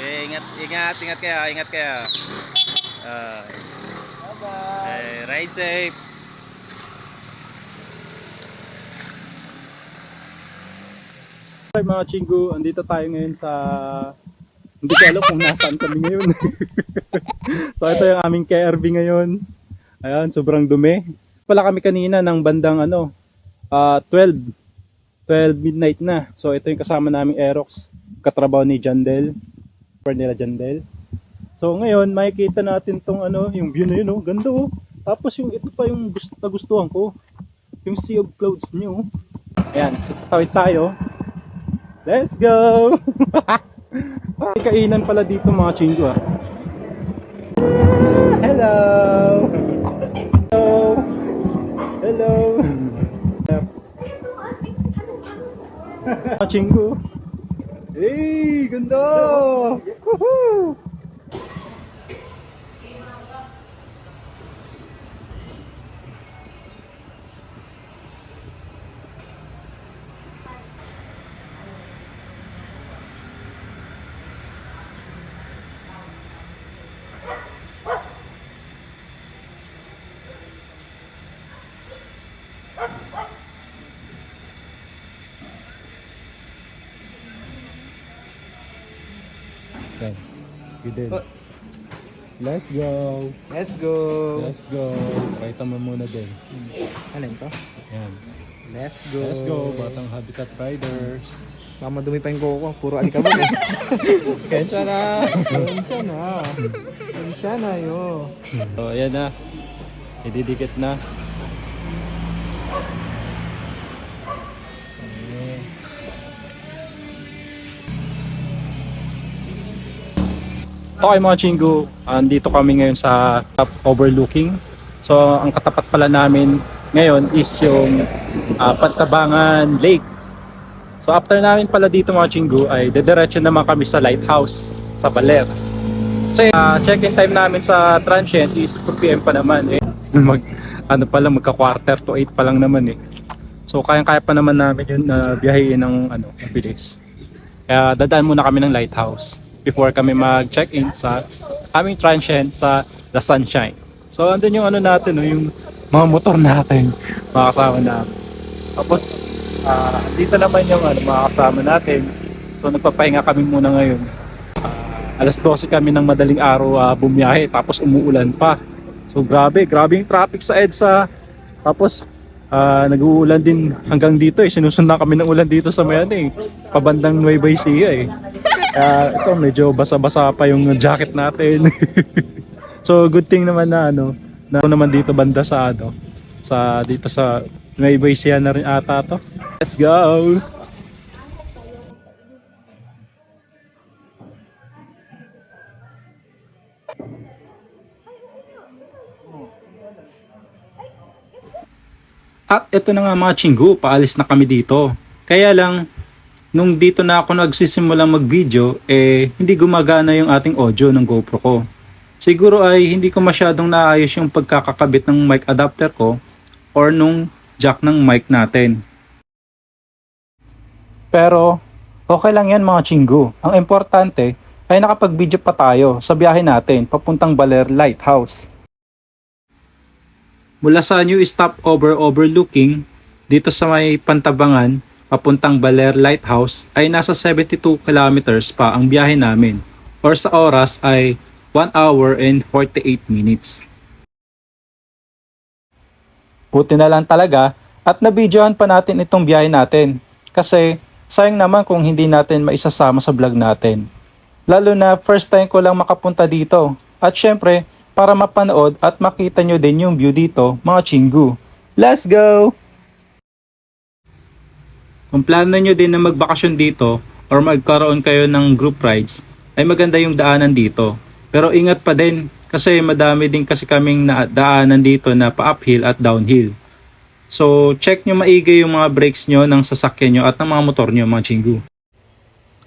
Okay, ingat, ingat, ingat kayo, ingat kayo. Ah, Bye-bye. okay, ride safe. Hi mga chinggo, andito tayo ngayon sa hindi ko alam kung nasaan kami ngayon. so ito yung aming KRV ngayon. Ayan, sobrang dumi. Pala kami kanina ng bandang ano, ah 12. 12 midnight na. So ito yung kasama naming Aerox, katrabaho ni Jandel. Nila Jandel. So ngayon, makikita natin tong ano, yung view na yun, oh. ganda oh. Tapos yung ito pa yung gusto, nagustuhan ko. Yung Sea of Clouds niyo. oh. Ayan, tawid tayo. Let's go! May kainan pala dito mga chingo ah. Hello! Hello! Hello! Mga chingo. Hey! Ganda! Woohoo! Good din. Let's go! Let's go! Let's go! Pakita mo muna din. Alin to? Yan. Let's go! Let's go, Batang Habitat Riders. Mama dumi pa yung kuko. Puro alikabok eh. Kensya na! Kensya na! Kensya na yo! So, ayan na. Ididikit na. Okay mga chingo, andito kami ngayon sa top overlooking. So ang katapat pala namin ngayon is yung ah, Pantabangan Lake. So after namin pala dito mga chingo ay dediretso naman kami sa lighthouse sa Baler. So ah, check-in time namin sa transient is 2 p.m. pa naman eh. Mag, ano pa lang, magka quarter to 8 pa lang naman eh. So kayang-kaya pa naman namin yun na biyahin ng ano, mabilis. Kaya dadaan muna kami ng lighthouse before kami mag-check-in sa aming transient sa The Sunshine. So andun yung ano natin, no, yung mga motor natin, mga kasama natin. Tapos ah, dito naman yung ano, mga kasama natin. So nagpapahinga kami muna ngayon. Ah, alas 12 kami ng madaling araw ah, bumiyahe tapos umuulan pa. So grabe, grabe yung traffic sa EDSA. Tapos ah, nag-uulan din hanggang dito eh. Sinusundan kami ng ulan dito sa Mayan eh. Pabandang Nueva Ecija eh. Kaya ito medyo basa-basa pa yung jacket natin. so good thing naman na ano, na naman dito banda sa ano, sa dito sa Nueva Ecija na rin ata to. Let's go! At ito na nga mga chinggu, paalis na kami dito. Kaya lang, nung dito na ako nagsisimulang mag-video, eh hindi gumagana yung ating audio ng GoPro ko. Siguro ay hindi ko masyadong naayos yung pagkakakabit ng mic adapter ko or nung jack ng mic natin. Pero okay lang yan mga chinggu. Ang importante ay nakapag-video pa tayo sa biyahe natin papuntang Baler Lighthouse. Mula sa new stopover overlooking dito sa may Pantabangan papuntang Baler Lighthouse ay nasa 72 kilometers pa ang biyahe namin or sa oras ay 1 hour and 48 minutes. Buti na lang talaga at nabidyohan pa natin itong biyahe natin kasi sayang naman kung hindi natin maisasama sa vlog natin. Lalo na first time ko lang makapunta dito at syempre para mapanood at makita nyo din yung view dito mga chingu. Let's go! Kung plano nyo din na magbakasyon dito or magkaroon kayo ng group rides, ay maganda yung daanan dito. Pero ingat pa din kasi madami din kasi kaming na daanan dito na pa-uphill at downhill. So check nyo maigi yung mga brakes nyo ng sasakyan nyo at ng mga motor nyo mga chingu.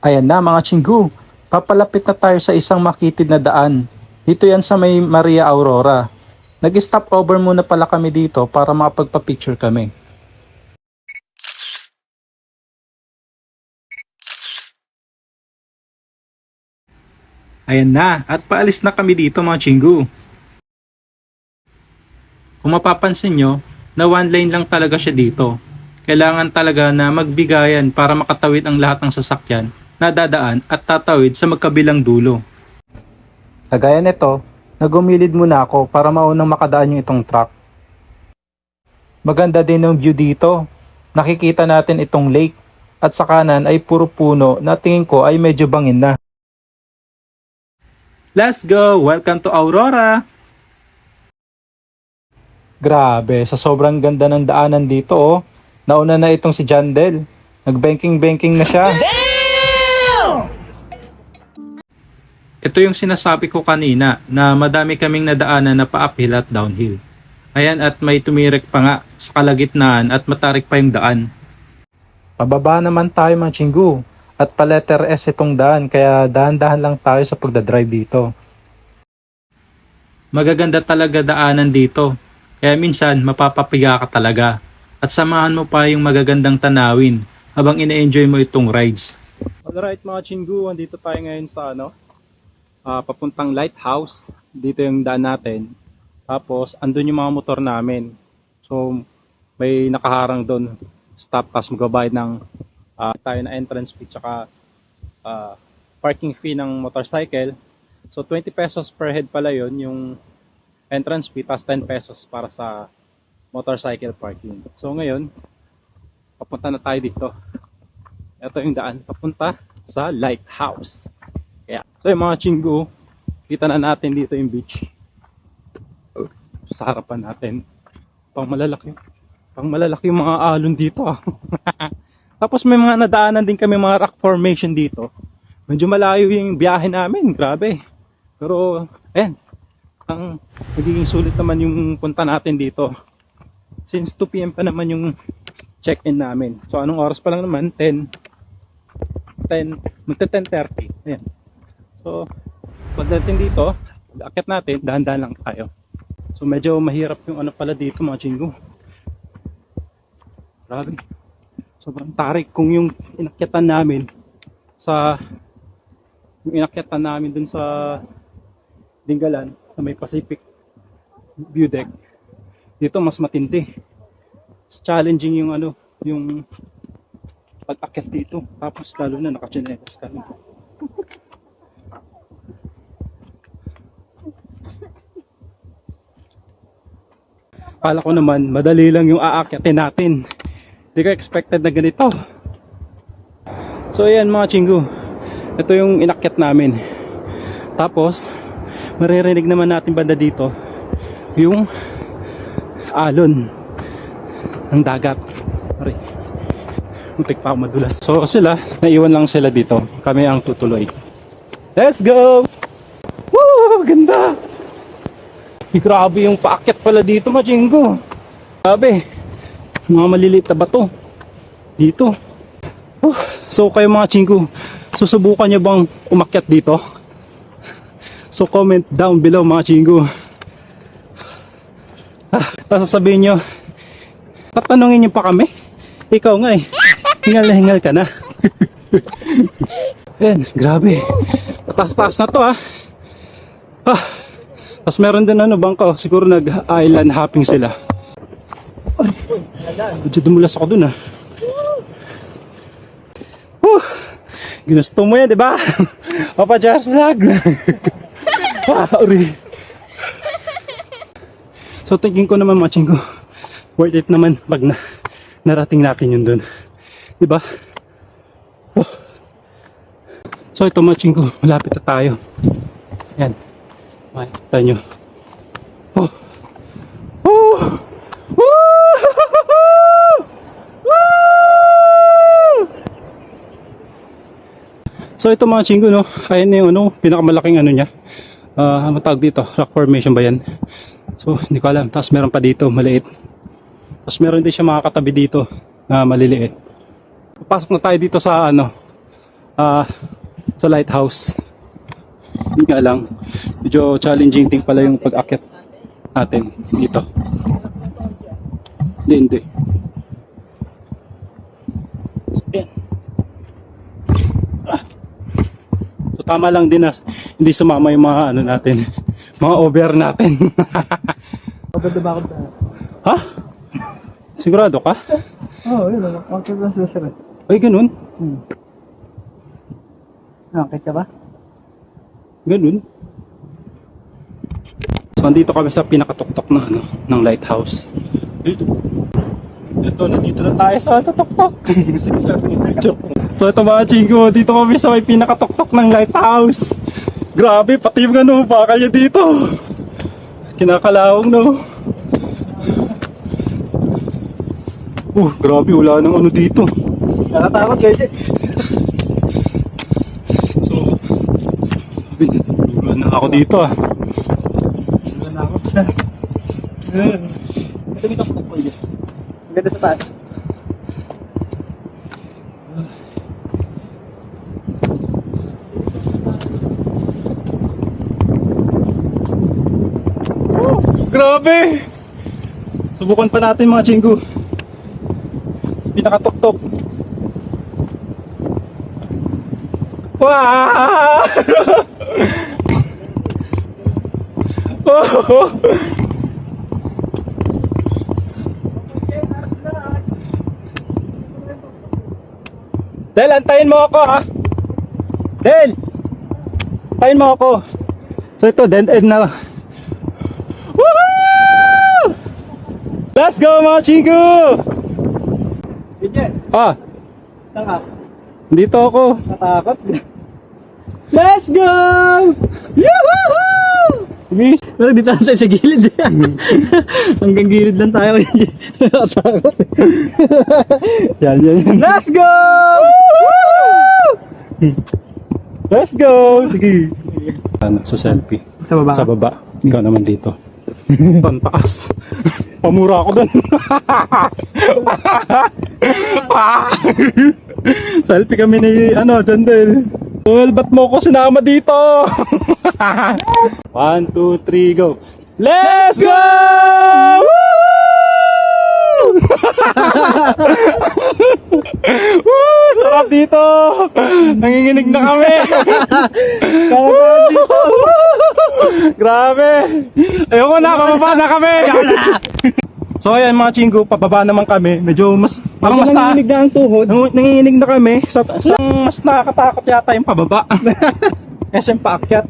Ayan na mga chingu, papalapit na tayo sa isang makitid na daan. Dito yan sa may Maria Aurora. Nag-stop over muna pala kami dito para makapagpa-picture kami. Ayan na, at paalis na kami dito mga chinggu. Kung mapapansin nyo, na one lane lang talaga siya dito. Kailangan talaga na magbigayan para makatawid ang lahat ng sasakyan na dadaan at tatawid sa magkabilang dulo. Kagaya nito, nagumilid muna ako para maunang makadaan yung itong truck. Maganda din ang view dito. Nakikita natin itong lake at sa kanan ay puro puno na tingin ko ay medyo bangin na. Let's go! Welcome to Aurora! Grabe, sa sobrang ganda ng daanan dito oh. Nauna na itong si Jandel. Nag-banking-banking na siya. Ito yung sinasabi ko kanina na madami kaming nadaanan na pa-uphill at downhill. Ayan at may tumirik pa nga sa kalagitnaan at matarik pa yung daan. Pababa naman tayo mga chinggu at pa letter S itong daan kaya dahan-dahan lang tayo sa pagdadrive dito. Magaganda talaga daanan dito kaya minsan mapapapiga ka talaga at samahan mo pa yung magagandang tanawin habang ina-enjoy mo itong rides. Alright mga chinggu, andito tayo ngayon sa ano, ah, papuntang lighthouse. Dito yung daan natin. Tapos andun yung mga motor namin. So may nakaharang doon. Stop kasi magbabayad ng ah, tayo na entrance fee tsaka ah, parking fee ng motorcycle. So 20 pesos per head pala yon yung entrance fee tas 10 pesos para sa motorcycle parking. So ngayon, papunta na tayo dito. Ito yung daan papunta sa lighthouse. Kaya, so yung mga chinggo, kita na natin dito yung beach. Sa harapan natin. Pang malalaki. Pang malalaki yung mga alon dito. Tapos may mga nadaanan din kami mga rock formation dito. Medyo malayo yung biyahe namin. Grabe. Pero, ayan. Ang magiging sulit naman yung punta natin dito. Since 2pm pa naman yung check-in namin. So, anong oras pa lang naman? 10. 10. Magta 10.30. Ayan. So, pagdating dito, akit natin, dahan-dahan lang tayo. So, medyo mahirap yung ano pala dito mga chinggo. Grabe. Sobrang tarik kung yung inakyatan namin sa yung inakyatan namin dun sa Dingalan sa may Pacific view deck. Dito mas matindi. Mas challenging yung ano, yung pag-akyat dito. Tapos lalo na nakachinelas ka. Kala ko naman, madali lang yung aakyatin natin. Hindi ko expected na ganito. So ayan mga chinggo. Ito yung inakyat namin. Tapos, maririnig naman natin banda dito yung alon ng dagat. Sorry. Muntik pa ako madulas. So sila, naiwan lang sila dito. Kami ang tutuloy. Let's go! Woo! Ganda! Grabe yung paakyat pala dito, Machingo. Grabe. Mga maliliit na bato. Dito. Uh, so kayo mga chinggo, susubukan nyo bang umakyat dito? So comment down below mga chinggo. Ah, sasabihin nyo, tatanungin nyo pa kami? Ikaw nga eh, hingal na hingal ka na. Yan, grabe. Taas-taas na to ah. Ah, tapos meron din ano, bangko, siguro nag-island hopping sila. Ay, medyo dumulas ako dun ah. Whew, ginusto mo yan, di ba? Papa Jazz Vlog. uri. So thinking ko naman matching ko, worth it naman pag na, narating natin yun dun. Di ba? So ito matching ko, malapit na tayo. Yan. Makikita nyo. Oh. Oh. Woo! Woo! So ito mga chinggo no, ayan yung ano, pinakamalaking ano niya. Ah, ano dito? Rock formation ba yan? So, hindi ko alam. Tapos meron pa dito, maliit. Tapos meron din siya mga katabi dito na maliliit. Papasok na tayo dito sa ano, ah, sa lighthouse. Hindi nga lang, medyo challenging din pala yung pag-akit natin dito. Hindi, hindi. So, yan. Ah. So, Tama lang din na hindi sumama yung mga ano natin, mga over natin. Maganda ba ako na? ha? Sigurado ka? Oo, oh, yun. Okay lang sila sir. Ay, ganun. Hmm. Okay ka ba? Ganun. So, andito kami sa pinakatuktok ng, ano, ng lighthouse. Dito. Ito, nandito na tayo sa tuktok. so, ito mga chingo, dito kami sa may pinakatuktok ng lighthouse. Grabe, pati yung ano, bakal niya dito. Kinakalawang, no? Uh, grabe, wala nang ano dito. Nakatakot guys eh. So, sabi, wala na ako dito ah. Wala na ako. Ito dito ako po yun. Ang ganda sa taas. Grabe! Subukan pa natin mga chinggo. Pinakatuktok. Wow! oh! Del, antayin mo ako ha. Del! Antayin mo ako. So ito, dead end na. Let's go mga! Ganyan. Ah, Saan ka? dito ako. Natakot. Let's go! Yahoo! Sige. Pero dito tayo sa gilid. Hanggang gilid lang tayo. Natakot. Yan, yan, yan. Let's go! Let's go! Sige. Ano, sa selfie. Sa baba. Sa baba. Ikaw naman dito. Pantaas. Pamura ako doon. selfie kami ni, ano, Jandel. Well, ba't mo ko sinama dito? One, two, three, go. Let's go! Woo! Woo! Sarap dito! Nanginginig na kami! Kakabahan dito! Grabe! Ayoko na, pababa na kami! so ayan mga chinggo, pababa naman kami. Medyo mas, parang mas na, nanginginig na ang tuhod. Nang- nanginginig na kami. Sa, sa mas nakakatakot yata yung pababa. SM paakyat.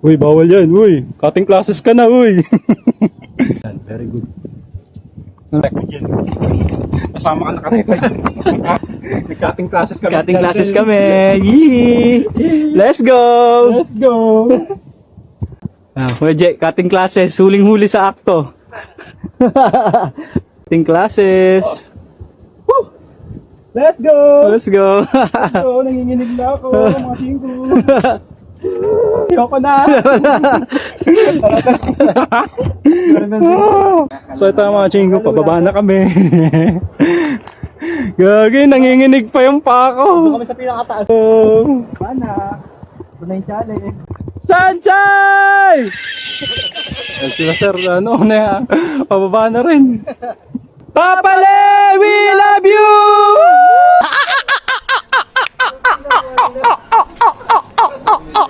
Uy, bawal yan. Uy, cutting classes ka na, uy. Very good. Kasama ka nakarecord. Nag-cutting classes kami. Cutting classes kami. Yee! Let's go! Let's go. Ah, Weje, cutting classes. Huling-huli sa akto. cutting classes. Let's go. Let's go. Let's go. Nanginginig na ako, mga chinggo. Ayoko na. so ito mga chingo, ano pababa na kami. Gagi, nanginginig pa yung pako. Kami sa pinakataas. Mana. Una yung challenge. Sanchay! Eh, Sila sir, ano na yan? Pababa na rin. Papa we love you!